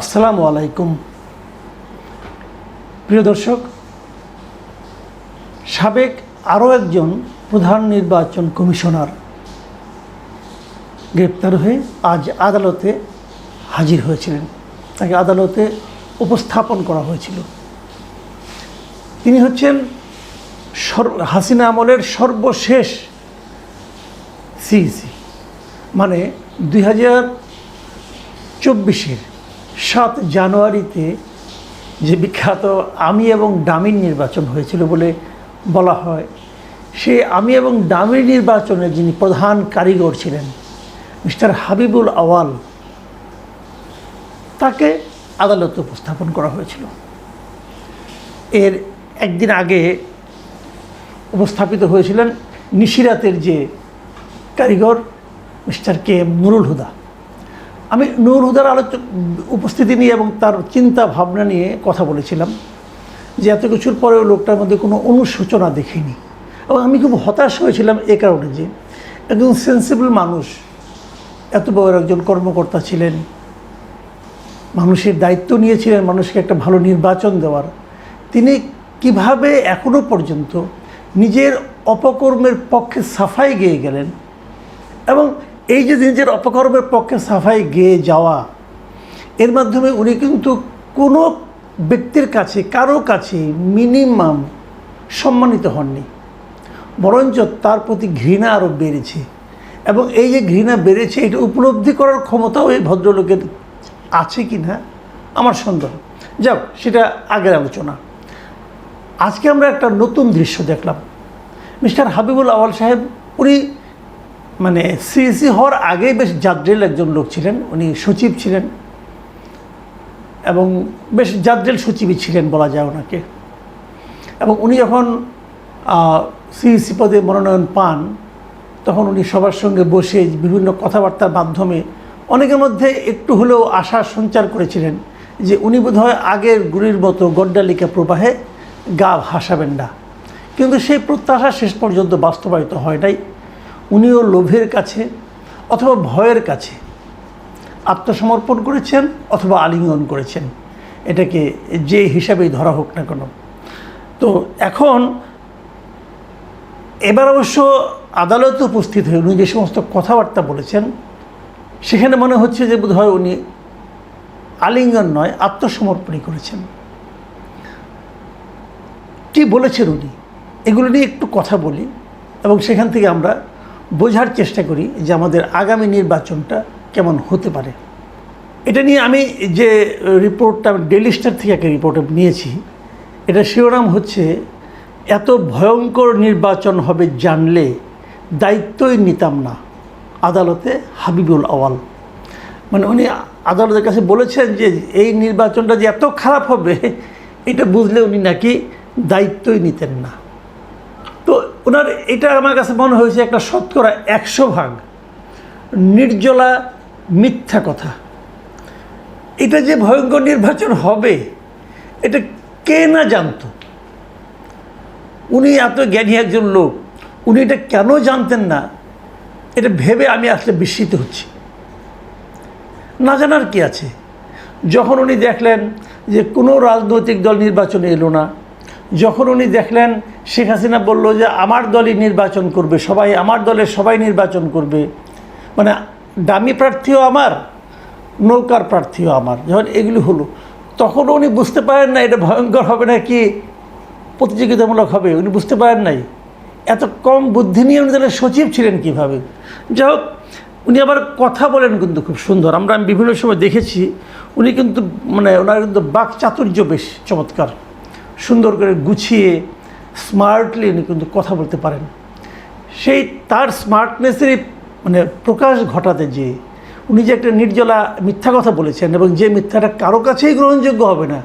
আসসালামু আলাইকুম। প্রিয় দর্শক, সাবেক আরও একজন প্রধান নির্বাচন কমিশনার গ্রেপ্তার হয়ে আজ আদালতে হাজির হয়েছিলেন। তাকে আদালতে উপস্থাপন করা হয়েছিল। তিনি হচ্ছেন হাসিনা আমলের সর্বশেষ সিইসি মানে দুই হাজার চব্বিশের সাত জানুয়ারিতে যে বিখ্যাত আমি এবং ডামির নির্বাচন হয়েছিল বলে বলা হয়, সে আমি এবং ডামির নির্বাচনে যিনি প্রধান কারিগর ছিলেন, মিস্টার হাবিবুল আওয়াল, তাকে আদালতে উপস্থাপন করা হয়েছিল। এর একদিন আগে উপস্থাপিত হয়েছিলেন নিশিরাতের যে কারিগর, mister K M Nurul Huda. আমি নুরুল হুদার আলোচ উপস্থিতি নিয়ে এবং তার চিন্তা ভাবনা নিয়ে কথা বলেছিলাম যে এত কিছুর পরেও লোকটার মধ্যে কোনো অনুশোচনা দেখিনি। এবং আমি খুব হতাশ হয়েছিলাম এ কারণে যে একজন সেন্সিবল মানুষ, এত বড় একজন কর্মকর্তা ছিলেন, মানুষের দায়িত্ব নিয়েছিলেন, মানুষকে একটা ভালো নির্বাচন দেওয়ার। তিনি কীভাবে এখনও পর্যন্ত নিজের অপকর্মের পক্ষে সাফাই গেয়ে গেলেন এবং এই যে নিজের অপকর্মের পক্ষে সাফাই গেয়ে যাওয়া, এর মাধ্যমে উনি কিন্তু কোনো ব্যক্তির কাছে, কারও কাছে মিনিমাম সম্মানিত হননি। বরঞ্চ তার প্রতি ঘৃণা আরও বেড়েছে। এবং এই যে ঘৃণা বেড়েছে, এটা উপলব্ধি করার ক্ষমতাও এই ভদ্রলোকের আছে কি না আমার সন্দেহ। যাক, সেটা আগের আলোচনা। আজকে আমরা একটা নতুন দৃশ্য দেখলাম। মিস্টার হাবিবুল আওয়াল সাহেব, উনি মানে সিএসি হওয়ার আগেই বেশ জাদ্রেল একজন লোক ছিলেন, উনি সচিব ছিলেন এবং বেশ জাদ্রেল সচিবই ছিলেন বলা যায় ওনাকে। এবং উনি যখন সিইসি পদে মনোনয়ন পান, তখন উনি সবার সঙ্গে বসে বিভিন্ন কথাবার্তার মাধ্যমে অনেকের মধ্যে একটু হলেও আশা সঞ্চার করেছিলেন যে উনি বোধহয় আগের গুলির মতো গড্ডালিকা প্রবাহে গা ভাসাবেন না। কিন্তু সেই প্রত্যাশা শেষ পর্যন্ত বাস্তবায়িত হয় নাই। উনিও লোভের কাছে অথবা ভয়ের কাছে আত্মসমর্পণ করেছেন অথবা আলিঙ্গন করেছেন। এটাকে যে হিসাবেই ধরা হোক না কেন। তো এখন এবার অবশ্য আদালতে উপস্থিত হয়ে উনি যে সমস্ত কথাবার্তা বলেছেন, সেখানে মনে হচ্ছে যে বোধহয় উনি আলিঙ্গন নয়, আত্মসমর্পণই করেছেন। কি বলেছেন উনি? এগুলো নিয়ে একটু কথা বলি এবং সেখান থেকে আমরা বোঝার চেষ্টা করি যে আমাদের আগামী নির্বাচনটা কেমন হতে পারে। এটা নিয়ে আমি যে রিপোর্টটা ডেলি স্টার থেকে একটা রিপোর্ট নিয়েছি, এটা শিরোনাম হচ্ছে, এত ভয়ঙ্কর নির্বাচন হবে জানলে দায়িত্বই নিতাম না। আদালতে হাবিবুল আওয়াল। মানে উনি আদালতের কাছে বলেছেন যে, এই নির্বাচনটা যে এত খারাপ হবে, এটা বুঝলে উনি নাকি দায়িত্বই নিতেন না। তো ওনার, এটা আমার কাছে মনে হয়েছে একটা শতকরা একশো ভাগ নির্জলা মিথ্যা কথা। এটা যে ভয়ঙ্কর নির্বাচন হবে, এটা কে না জানতো? উনি এত জ্ঞানী একজন লোক, উনি এটা কেন জানতেন না? এটা ভেবে আমি আসলে বিস্মিত হচ্ছি। না জানার কি আছে? যখন উনি দেখলেন যে কোনো রাজনৈতিক দল নির্বাচনে এলো না যখন উনি দেখলেন, শেখ হাসিনা বলল যে, আমার দলই নির্বাচন করবে, সবাই, আমার দলের সবাই নির্বাচন করবে। মানে দামি প্রার্থীও আমার, নৌকার প্রার্থীও আমার, যখন এগুলি হলো, তখন উনি বুঝতে পারেন না, এটা ভয়ঙ্কর হবে না কি প্রতিযোগিতামূলক হবে, উনি বুঝতে পারেন নাই। এত কম বুদ্ধি নিয়ে উনি তাহলে সচিব ছিলেন কীভাবে? যাই হোক, উনি আবার কথা বলেন কিন্তু খুব সুন্দর। আমরা আমি বিভিন্ন সময় দেখেছি, উনি কিন্তু মানে ওনার কিন্তু বাক চাতুর্য বেশ চমৎকার। সুন্দর করে গুছিয়ে স্মার্টলি উনি কিন্তু কথা বলতে পারেন। সেই তার স্মার্টনেসেরই মানে প্রকাশ ঘটাতে যে উনি যে একটা নির্জলা মিথ্যা কথা বলেছেন এবং যে মিথ্যাটা কারও কাছেই গ্রহণযোগ্য হবে না,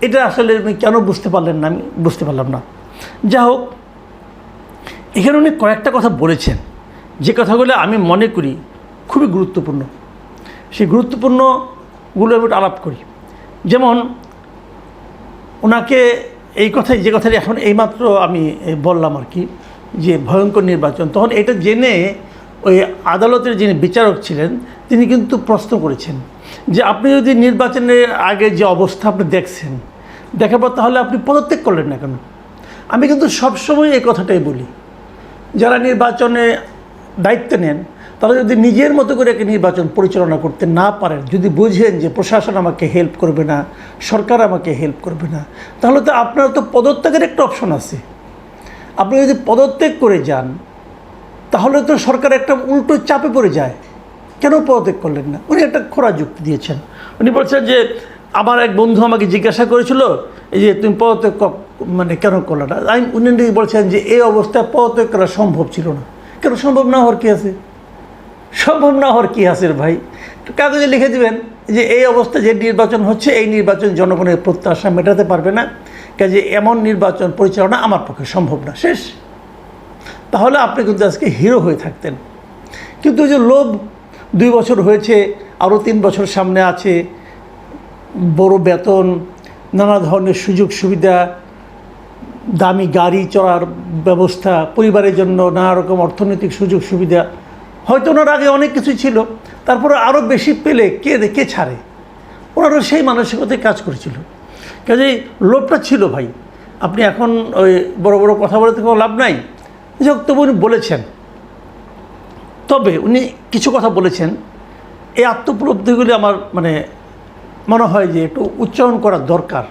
এটা আসলে উনি কেন বুঝতে পারলেন না আমি বুঝতে পারলাম না। যা হোক, এখানে উনি কয়েকটা কথা বলেছেন। যে কথাগুলো আমি মনে করি খুবই গুরুত্বপূর্ণ। সেই গুরুত্বপূর্ণগুলো আমি আলাপ করি। যেমন ওনাকে এই কথাই, যে কথাটি এখন এইমাত্র আমি বললাম আর কি, যে ভয়ঙ্কর নির্বাচন। তখন এটা জেনে ওই আদালতের যিনি বিচারক ছিলেন, তিনি কিন্তু প্রশ্ন করেছেন যে আপনি যদি নির্বাচনের আগে যে অবস্থা আপনি দেখছেন, দেখার পর তাহলে আপনি পদত্যাগ করলেন না কেন? আমি কিন্তু সবসময় এই কথাটাই বলি। যারা নির্বাচনে দায়িত্ব নেন তারা যদি নিজের মতো করে একটা নির্বাচন পরিচালনা করতে না পারেন, যদি বুঝেন যে প্রশাসন আমাকে হেল্প করবে না, সরকার আমাকে হেল্প করবে না, তাহলে তো আপনার তো পদত্যাগের একটা অপশন আছে। আপনি যদি পদত্যাগ করে যান, তাহলে তো সরকার একটা উল্টো চাপে পড়ে যায়। কেন পদত্যাগ করলেন না? উনি একটা খোরা যুক্তি দিয়েছেন। উনি বলছেন যে, আমার এক বন্ধু আমাকে জিজ্ঞাসা করেছিল, এই যে তুমি পদত্যাগ মানে কেন করলে না? উনি বলছেন যে, এই অবস্থায় পদত্যাগ করা সম্ভব ছিল না। কেন সম্ভব না হওয়ার কী আছে? সম্ভব না হওয়ার কী আছে ভাই? কাগজে লিখে দিবেন যে এই অবস্থায় যে নির্বাচন হচ্ছে, এই নির্বাচন জনগণের প্রত্যাশা মেটাতে পারবে না। কাজে এমন নির্বাচন পরিচালনা আমার পক্ষে সম্ভব না। শেষ। তাহলে আপনি কিন্তু আজকে হিরো হয়ে থাকতেন। কিন্তু যে লোভ দুই বছর হয়েছে, আরও তিন বছর সামনে আছে, বড় বেতন, নানা ধরনের সুযোগ সুবিধা, দামি গাড়ি চড়ার ব্যবস্থা, পরিবারের জন্য নানা রকম অর্থনৈতিক সুযোগ সুবিধা হয়তো ওনার আগে অনেক কিছু ছিল, তারপরে আরও বেশি পেলে কে কে ছাড়ে? ওনারও সেই মানসিকতায় কাজ করেছিল। কাজেই লোভটা ছিল ভাই। আপনি এখন ওই বড় বড় কথা বলে তো কোনো লাভ নাই। হোক, তবু উনি বলেছেন। তবে উনি কিছু কথা বলেছেন। এই আত্মোপলব্ধিগুলি আমার মানে মনে হয় যে একটু উচ্চারণ করা দরকার।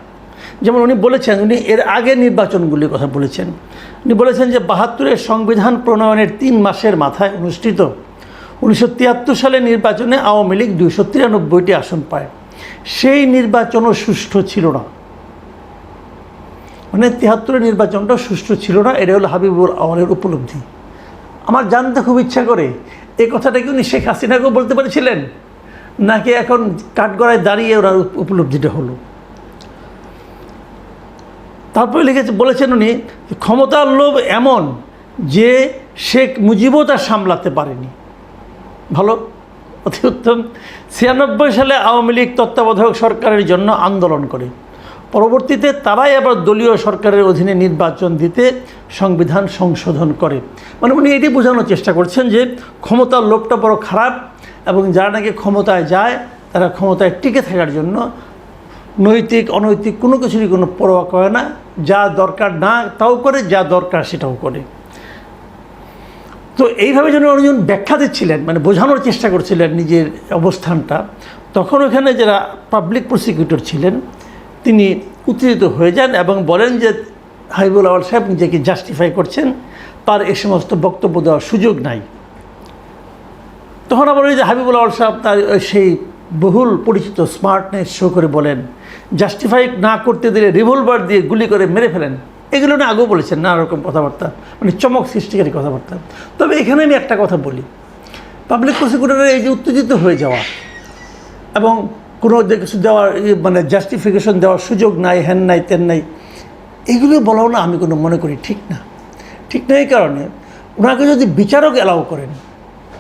যেমন উনি বলেছেন, উনি এর আগে নির্বাচনগুলির কথা বলেছেন। উনি বলেছেন যে বাহাত্তরের সংবিধান প্রণয়নের তিন মাসের মাথায় অনুষ্ঠিত। উনিশশো তিয়াত্তর সালে নির্বাচনে আওয়ামী লীগ দুইশো তিরানব্বইটি আসন পায়। সেই নির্বাচনও সুষ্ঠু ছিল না। মানে তিয়াত্তরের নির্বাচনটা সুষ্ঠু ছিল না এটা হলো হাবিবুর আওয়ালের উপলব্ধি। আমার জানতে খুব ইচ্ছা করে এই কথাটা কি উনি শেখ হাসিনাকেও বলতে পেরেছিলেন? নাকি এখন কাঠগড়ায় দাঁড়িয়ে ওনার উপলব্ধিটা হলো? তারপরে লিখেছে, বলেছেন উনি, ক্ষমতার লোভ এমন যে শেখ মুজিবও তা সামলাতে পারেনি। ভালো? অতি উত্তম। ছিয়ানব্বই সালে আওয়ামী লীগ তত্ত্বাবধায়ক সরকারের জন্য আন্দোলন করে। পরবর্তীতে তারাই আবার দলীয় সরকারের অধীনে নির্বাচন দিতে সংবিধান সংশোধন করে। মানে উনি এটি বোঝানোর চেষ্টা করছেন যে ক্ষমতার লোভটা বড় খারাপ এবং যারা নাকি ক্ষমতায় যায়, তারা ক্ষমতায় টিকে থাকার জন্য নৈতিক, অনৈতিক কোনো কিছুরই কোনো পরোয়া করে না। যা দরকার না, তাও করে, যা দরকার সেটাও করে। তো এইভাবে যেন যখন ব্যাখ্যা দিচ্ছিলেন মানে বোঝানোর চেষ্টা করছিলেন নিজের অবস্থানটা, তখন ওখানে যারা পাবলিক প্রসিকিউটর ছিলেন, তিনি উত্তেজিত হয়ে যান এবং বলেন যে হাবিবুল আওয়াল সাহেব নিজেকে জাস্টিফাই করছেন, তার এ সমস্ত বক্তব্য দেওয়ার সুযোগ নাই। তখন আবার ওই যে হাবিবুল আওয়াল সাহেব তার সেই বহুল পরিচিত স্মার্টনেস শো করে বলেন জাস্টিফাই না করতে দিলে রিভলভার দিয়ে গুলি করে মেরে ফেলেন। এগুলো না আগেও বলেছেন নানা রকম কথাবার্তা মানে চমক সৃষ্টিকারী কথাবার্তা। তবে এখানে আমি একটা কথা বলি। পাবলিক প্রসিকিউটরের এই যে উত্তেজিত হয়ে যাওয়া এবং কোনো কিছু দেওয়ার মানে জাস্টিফিকেশন দেওয়ার সুযোগ নাই হ্যান নাই, তেন নাই, এগুলো বলাও না আমি কোনো মনে করি ঠিক না। ঠিক না এই কারণে ওনাকে যদি বিচারক অ্যালাউ করেন,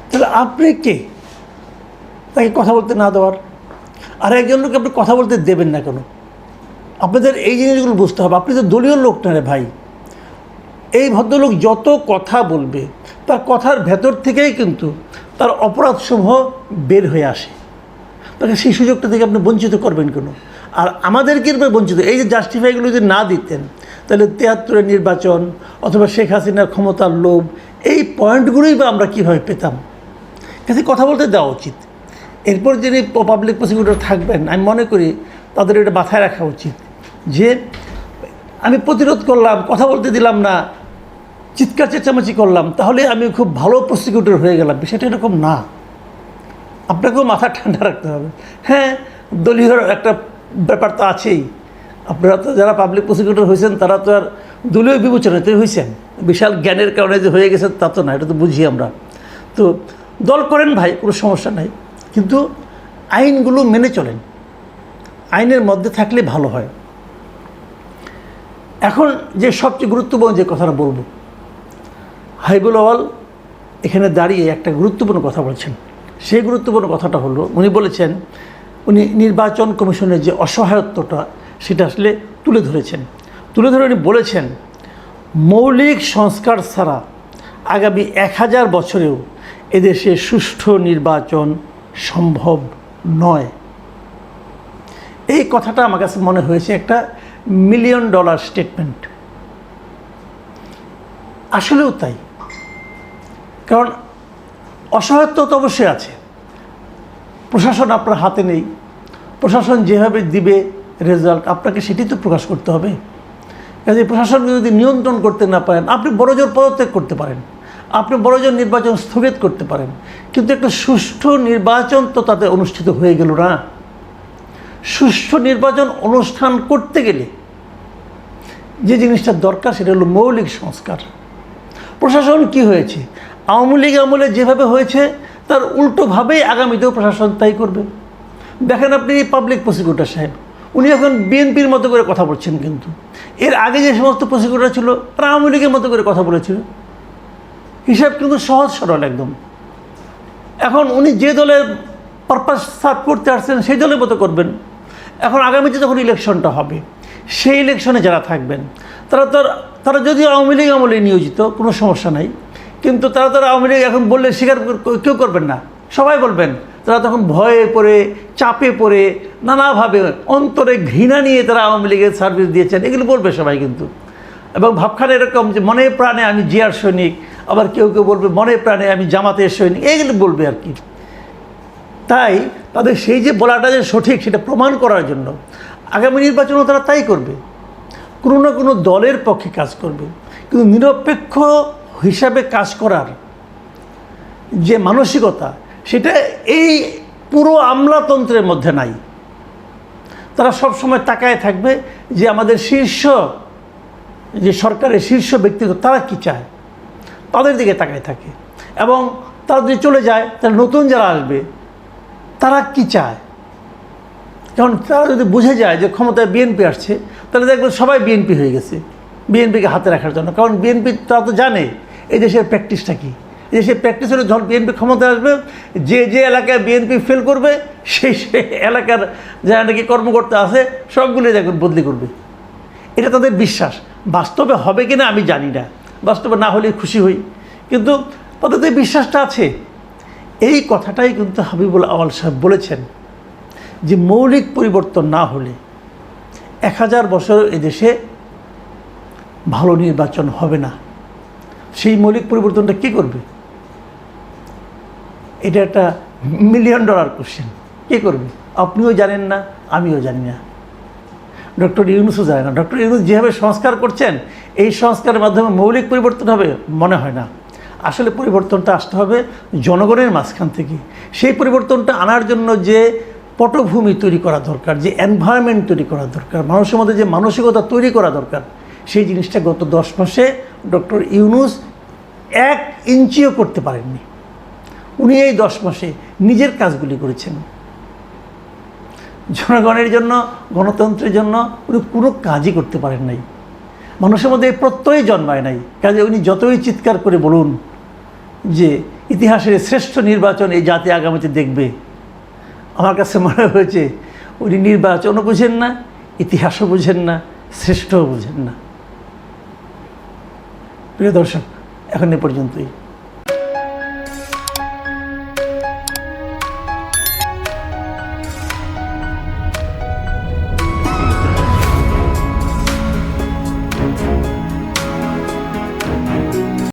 তাহলে আপনি কে? তাকে কথা বলতে না দেওয়ার আর একজন লোক আপনি কথা বলতে দেবেন না কেন? আপনাদের এই জিনিসগুলো বুঝতে হবে। আপনি তো দলীয় লোক না রে ভাই। এই ভদ্রলোক যত কথা বলবে, তার কথার ভেতর থেকেই কিন্তু তার অপরাধসমূহ বের হয়ে আসে। তাকে সেই সুযোগটা থেকে আপনি বঞ্চিত করবেন কেন? আর আমাদেরকে এরপরে বঞ্চিত? এই যে জাস্টিফাইগুলো যদি না দিতেন, তাহলে তিয়াত্তরের নির্বাচন অথবা শেখ হাসিনার ক্ষমতার লোভ, এই পয়েন্টগুলোই বা আমরা কীভাবে পেতাম? কাছে কথা বলতে দেওয়া উচিত। এরপর যিনি পাবলিক প্রসিকিউটর থাকবেন, আমি মনে করি তাদের এটা মাথায় রাখা উচিত যে আমি প্রতিরোধ করলাম, কথা বলতে দিলাম না, চিৎকার চেঁচামেচি করলাম, তাহলে আমি খুব ভালো প্রসিকিউটর হয়ে গেলাম। বিষয়টা এরকম না। আপনাকেও মাথা ঠান্ডা রাখতে হবে। হ্যাঁ দলীয় একটা ব্যাপার তো আছেই। আপনারা তো যারা পাবলিক প্রসিকিউটর হয়েছেন, তারা তো আর দলীয় বিবেচনাতে হয়েছেন। বিশাল জ্ঞানের কারণে যে হয়ে গেছে তা তো না, এটা তো বুঝি আমরা। তো দল করেন ভাই, কোনো সমস্যা নাই। কিন্তু আইনগুলো মেনে চলেন। আইনের মধ্যে থাকলে ভালো হয়। এখন যে সবচেয়ে গুরুত্বপূর্ণ যে কথাটা বলব হাইবুল আওয়াল এখানে দাঁড়িয়ে একটা গুরুত্বপূর্ণ কথা বলছেন। সেই গুরুত্বপূর্ণ কথাটা হলো, উনি বলেছেন, উনি নির্বাচন কমিশনের যে অসহায়ত্বটা, সেটা আসলে তুলে ধরেছেন। তুলে ধরে উনি বলেছেন, মৌলিক সংস্কার ছাড়া আগামী এক হাজার বছরেও এদেশে সুষ্ঠু নির্বাচন সম্ভব নয়। এই কথাটা আমার কাছে মনে হয়েছে একটা মিলিয়ন ডলার স্টেটমেন্ট আসলেও তাই। কারণ অসহায়ত্ব তো অবশ্যই আছে। প্রশাসন আপনার হাতে নেই। প্রশাসন যেভাবে দিবে রেজাল্ট আপনাকে সেটি তো প্রকাশ করতে হবে। কাজে প্রশাসনকে যদি নিয়ন্ত্রণ করতে না পারেন, আপনি বড়জোর পদত্যাগ করতে পারেন। আপনি বড়জন নির্বাচন স্থগিত করতে পারেন। কিন্তু একটা সুষ্ঠু নির্বাচন তো তাতে অনুষ্ঠিত হয়ে গেল না। সুষ্ঠু নির্বাচন অনুষ্ঠান করতে গেলে যে জিনিসটা দরকার সেটা হলো মৌলিক সংস্কার। প্রশাসন কি হয়েছে? আওয়ামী লীগ আমলে যেভাবে হয়েছে, তার উল্টোভাবেই আগামীতেও প্রশাসন তাই করবে। দেখেন আপনি পাবলিক প্রসিকিউটর সাহেব, উনি এখন বিএনপির মতো করে কথা বলছেন কিন্তু। এর আগে যে সমস্ত প্রসিকিউটর ছিল, তারা আওয়ামী লীগের মতো করে কথা বলেছিল। হিসাব কিন্তু সহজ সরল একদম। এখন উনি যে দলের পারপাস সার্ভ করতে আসছেন, সেই দলের মতো করবেন। এখন আগামীতে যখন ইলেকশনটা হবে, সেই ইলেকশনে যারা থাকবেন, তারা তো তারা যদিও আওয়ামী লীগ আমলে নিয়োজিত, কোনো সমস্যা নাই। কিন্তু তারা তারা আওয়ামী লীগ এখন বললে স্বীকার কেউ করবেন না। সবাই বলবেন, তারা তখন ভয়ে পড়ে, চাপে পড়ে, নানাভাবে অন্তরে ঘৃণা নিয়ে তারা আওয়ামী লীগের সার্ভিস দিয়েছেন। এগুলো বলবে সবাই কিন্তু। এবং ভাবখানে এরকম যে মনে প্রাণে আমি জিয়ার সৈনিক আবার কেউ কেউ বলবে, মনে প্রাণে আমি জামাতের সৈনিক এইগুলো বলবে আর কি। তাই তাদের সেই যে বলাটা যে সঠিক, সেটা প্রমাণ করার জন্য আগামী নির্বাচনেও তারা তাই করবে। কোনো না কোনো দলের পক্ষে কাজ করবে। কিন্তু নিরপেক্ষ হিসাবে কাজ করার যে মানসিকতা, সেটা এই পুরো আমলাতন্ত্রের মধ্যে নাই। তারা সব সময় তাকায় থাকবে যে আমাদের শীর্ষ, যে সরকারের শীর্ষ ব্যক্তিত্ব, তারা কি চায়? তাদের দিকে তাকায় থাকে। এবং তারা যদি চলে যায়, তাহলে নতুন যারা আসবে, তারা কি চায়? কারণ তারা যদি বুঝে যায় যে ক্ষমতায় বিএনপি আসছে, তাহলে দেখবে সবাই বিএনপি হয়ে গেছে বিএনপিকে হাতে রাখার জন্য। কারণ বিএনপি তারা তো জানে, এই দেশের প্র্যাকটিসটা কী? এই দেশের প্র্যাকটিস হলে যখন বিএনপি ক্ষমতায় আসবে, যে যে এলাকায় বিএনপি ফেল করবে সেই সে এলাকার যারা নাকি কর্মকর্তা আছে সবগুলো দেখবেন বদলি করবে। এটা তাদের বিশ্বাস। বাস্তবে হবে কিনা আমি জানি না। বাস্তবে না হলে খুশি হই। কিন্তু তাদের বিশ্বাসটা আছে। এই কথাটাই কিন্তু হাবিবুল আওয়াল সাহেব বলেছেন যে মৌলিক পরিবর্তন না হলে এক হাজার বছর এদেশে ভালো নির্বাচন হবে না। সেই মৌলিক পরিবর্তনটা কী করবে? এটা একটা মিলিয়ন ডলার কোশ্চেন কে করবে? আপনিও জানেন না, আমিও জানি না। ডক্টর ইউনুসও জানে না। ডক্টর ইউনুস যেভাবে সংস্কার করছেন এই সংস্কারের মাধ্যমে মৌলিক পরিবর্তন হবে মনে হয় না। আসলে পরিবর্তনটা আসতে হবে জনগণের মাঝখান থেকে। সেই পরিবর্তনটা আনার জন্য যে পটভূমি তৈরি করা দরকার, যে এনভায়রনমেন্ট তৈরি করা দরকার, মানুষের মধ্যে যে মানসিকতা তৈরি করা দরকার, সেই জিনিসটা গত দশ মাসে ডক্টর ইউনুস এক ইঞ্চিও করতে পারেননি। উনি এই দশ মাসে নিজের কাজগুলি করেছেন। জনগণের জন্য, গণতন্ত্রের জন্য উনি কোনো কাজই করতে পারেন নাই। মানুষের মধ্যে প্রত্যয় জন্মায় নাই। কাজে উনি যতই চিৎকার করে বলুন যে, ইতিহাসের শ্রেষ্ঠ নির্বাচন এই জাতি আগামীতে দেখবে। আমার কাছে মনে হয়েছে, উনি নির্বাচনও বুঝেন না, ইতিহাসও বুঝেন না, শ্রেষ্ঠও বুঝেন না। প্রিয় দর্শক, এখন এ পর্যন্তই।